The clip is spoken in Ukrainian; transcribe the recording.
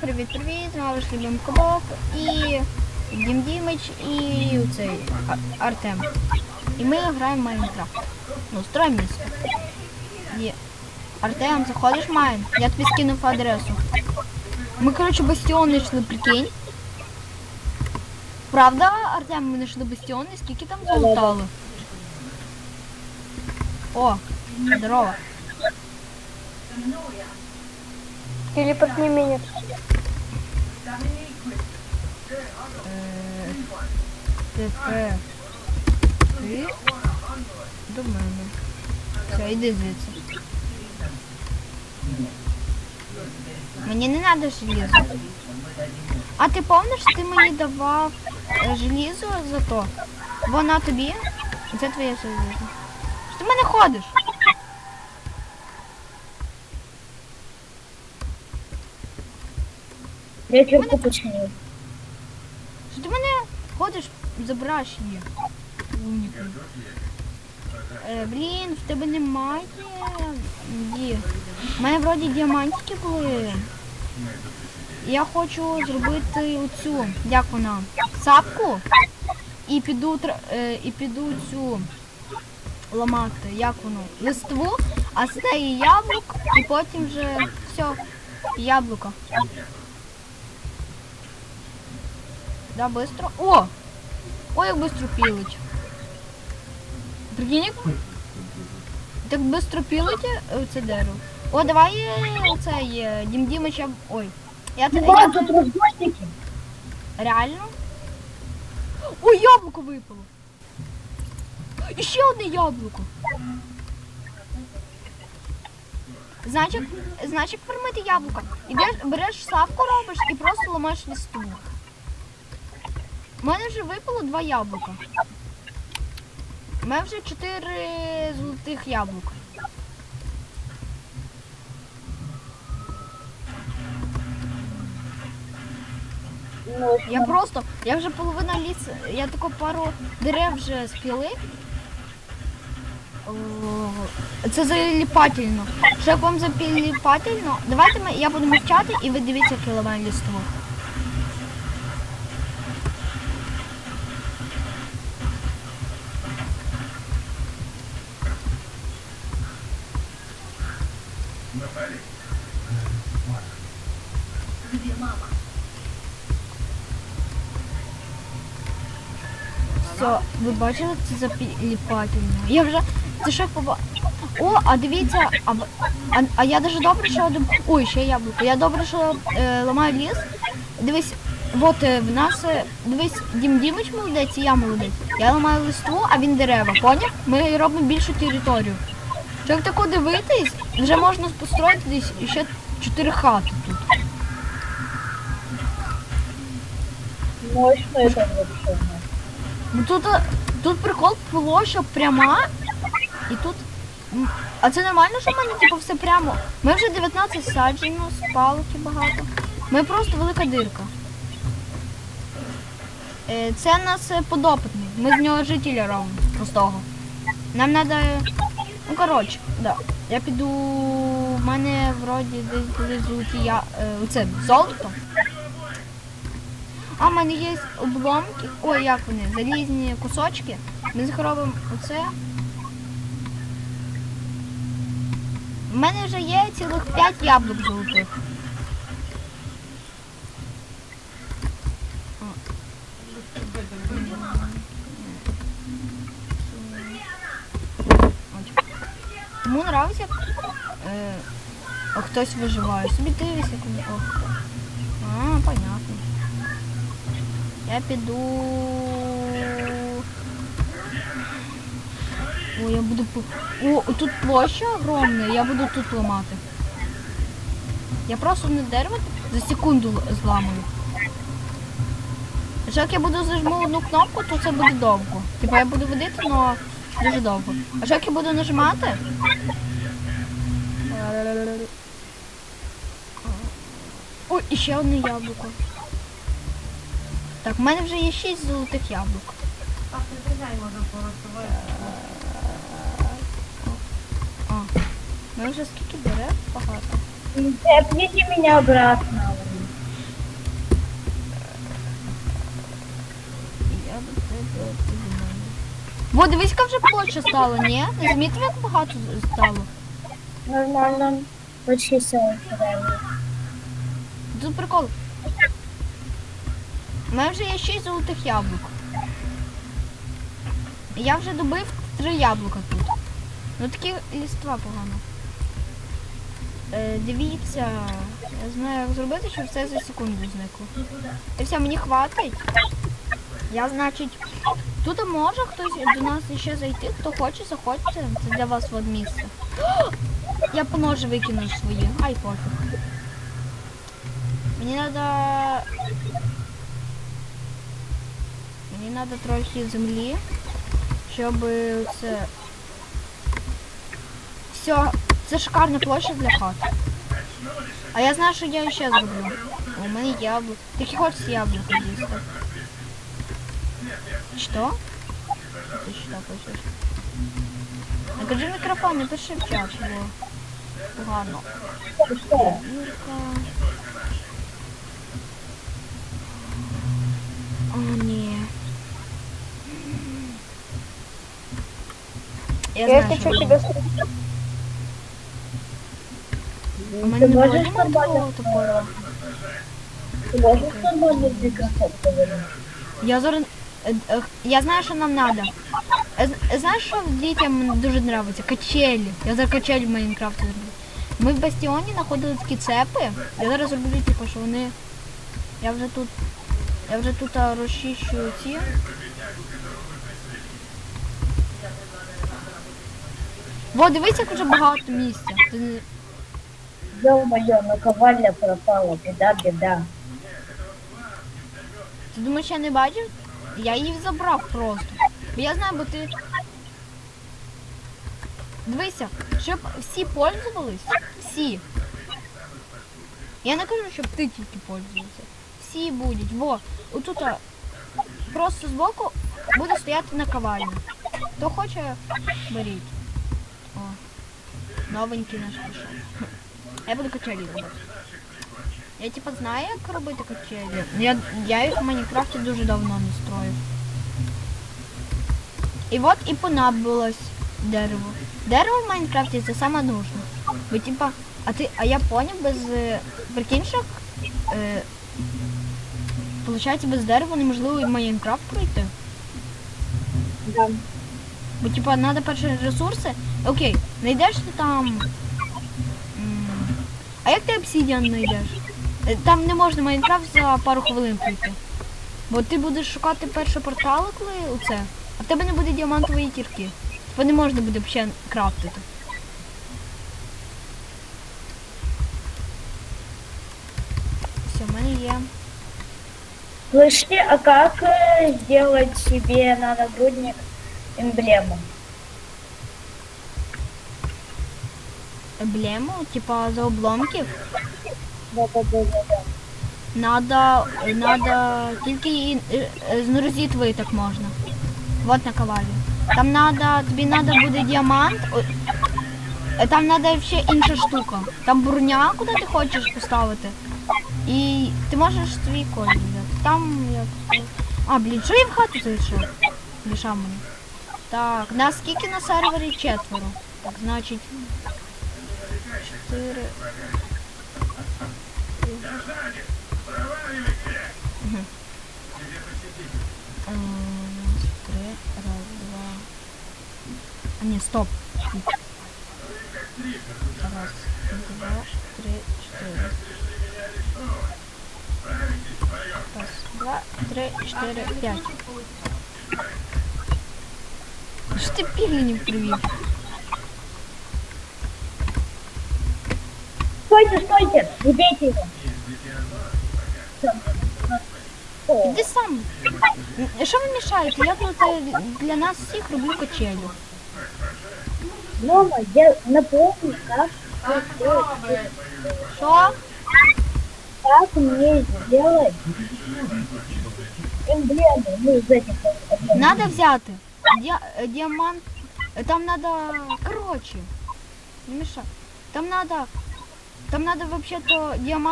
привіт, привіт, наш любим кубок і Дім Дімич і цей Артем. І ми граємо в Майнкрафт. Ну, строїмо місто. І... Артем, заходиш в Майн? Я тобі скинув адресу. Ми, коротше, бастіони йшли, прикинь. Правда, Артем, ми знайшли бастіони, скільки там залутали? О, здорово. Телепортни меня. Е, Тепер ти до мене. Все, йди звідси. Мені не треба желізо. А ти пам'ятаєш, ти мені давав е, желізо за то? Вона тобі? Це твоє желізо. Що ти в мене ходиш? Я кирку починил. Що ти мене ходиш, забираєш її? Умніку. Е, блін, в тебе немає. Ді. У мене вроді діамантики були. Я хочу зробити оцю, як вона, сапку. І піду е, і піду цю ламати, як воно, листву, а з неї яблук, і потім вже все, яблуко. Да, быстро. О! Ой, як быстро пілить. Прикинь, як... Так быстро пілить е, це дерево. О, давай е, цей е, Дім Дімич, я... Ой. Я, те- я... тут разбойники. Реально? Ой, яблуко випало. І ще одне яблуко. Значить, значить фермити яблуко. Ідеш, береш сапку робиш і просто ламаєш листву. У мене вже випало два яблука. У мене вже чотири золотих яблука. Я просто, я вже половина ліс, я тако пару дерев вже спілив. Це заліпательно. Що як вам заліпательно? Давайте я буду мовчати і ви дивіться, як я ламаю Все, ви бачили, це заліпательно. Я вже. Це що поба. О, а дивіться, а, а, а я даже добре, що. Ой, ще яблуко. Я добре, що е, ламаю ліс. Дивись, от е, в нас, е, дивись, Дім Дімич молодець і я молодець. Я ламаю листву, а він дерева, поняв? Ми робимо більшу територію. Як тако дивитись, вже можна построїти десь ще чотири хати тут. мощно это вообще. Ну тут, е, тут прикол площа пряма, і тут. А це нормально, що в мене типу все прямо. Ми вже 19 саджено, спалки багато. Ми просто велика дирка. Е, Це нас е, подопитний. Ми з нього жителя робимо простого. Нам треба. Ну коротше, да. Я піду. В мене вроді десь були золоті Оце золото. А в мене є обломки. Ой, як вони? Залізні кусочки. Ми зробимо оце. У мене вже є цілих 5 яблук золотих. Ось. Нравиться, як е, хтось виживає. Собі дивись, як вони. О. А, понятно. Я піду. О, я буду. О, тут площа огромна, я буду тут ламати. Я просто не дерево за секунду зламаю. Якщо як я буду зажму одну кнопку, то це буде довго. Типа я буду водити, але дуже довго. А якщо як я буду нажимати. Ой, і ще одне яблуко. Так, в мене вже є 6 золотих яблук. Так, не прийняй, може поросувати. Ми вже скільки бере? Багато. Е, Отведи меня обратно. Во, дивись, вже площа стало, ні? Не замітив, як багато стало? Нормально. Почти все. Тут прикол. У мене вже є 6 золотих яблук. Я вже добив 3 яблука тут. Ну такі ліства погано. Е, дивіться, я знаю, як зробити, щоб все за секунду зникло. І все, мені хватить. Я, значить, тут може хтось до нас ще зайти, хто хоче, заходьте. Це для вас от місце. Я по ножі викинув свої. Ай, пофіг. Мені надо... Мені надо трохи землі, щоб це... Все, це шикарна площа для хати. А я знаю, що я ще зроблю. У мене яблук. Ти хочеш яблуко їсти? Що? Ти що хочеш? Накажи мікрофон, не пиши в чат, бо погано. Юрка. О, ні. Я, Я знаю, тебе робити. У мене Ты немає можешь такого нормально топора. Говорить? Я зараз. е, е, Я знаю, що нам треба. Знаєш, що дітям дуже подобається? Качелі. Я зараз качелі в Майнкрафті зроблю. Ми в бастіоні знаходили такі цепи. Я зараз зроблю, типу, що вони. Я вже тут. Я вже тут а, розчищу ці. Во, дивись, як вже багато місця. Ти не- Ё-моё, наковальня пропала, беда, беда. Ти думаєш, я не бачив? Я її забрав просто. Бо я знаю, бо ти. Дивися, щоб всі пользувались, всі. Я не кажу, щоб ти тільки пользувався. Всі будуть. Во, отут просто збоку буде стояти наковальня. Хто хоче, беріть. О, новенький наш пішов. Я буду качелі робити. Я типа знаю, як робити качелі. Я, я їх в Майнкрафті дуже давно не строїв. І от і понадобилось дерево. Дерево в Майнкрафті це саме нужне. Бо типа, а ти, а я поняв, без е, прикинь, що, е, Получається, без дерева неможливо і Майнкрафт пройти. Да. Бо типа треба перші ресурси. Окей, знайдеш ти там. м, А як ти обсідіан знайдеш? Е, Там не можна Майнкрафт за пару хвилин пройти. Бо ти будеш шукати перші портали, коли оце, а в тебе не буде діамантової кірки. Бо не можна буде взагалі крафтити. Все, в мене є. Слышите, а как э, сделать себе на нагрудник эмблему? Емблему, типа за обломків. Надо, надо тільки е, е, з розітвою так можна. Вот на ковалі. Там надо, тобі надо буде діамант. е, Там надо ще інша штука. Там броня, куди ти хочеш поставити. І ти можеш свій колір взяти. Там як. А, блін, що я в хату зайшов? Мішав мені. Так, нас скільки на сервері четверо. Так, значить. Чотири. М, Три, раз, два. А не, стоп. Раз, два, три, четыре. Раз, два, три, четыре, пять. Що ти півлінів привів? Стойте, стойте, не бейте его. Всё. О, Іди сам. М, Що ви мішаєте? Я тут е, для нас всіх роблю качелю. Мама, я напомню, как, Що? как мне сделать эмблему, ну, из этих вот эмблем. Надо взяти. Діа- е, діамант. е, Там надо. Короче. Не мешай. Там надо. Там надо вообще-то діамант.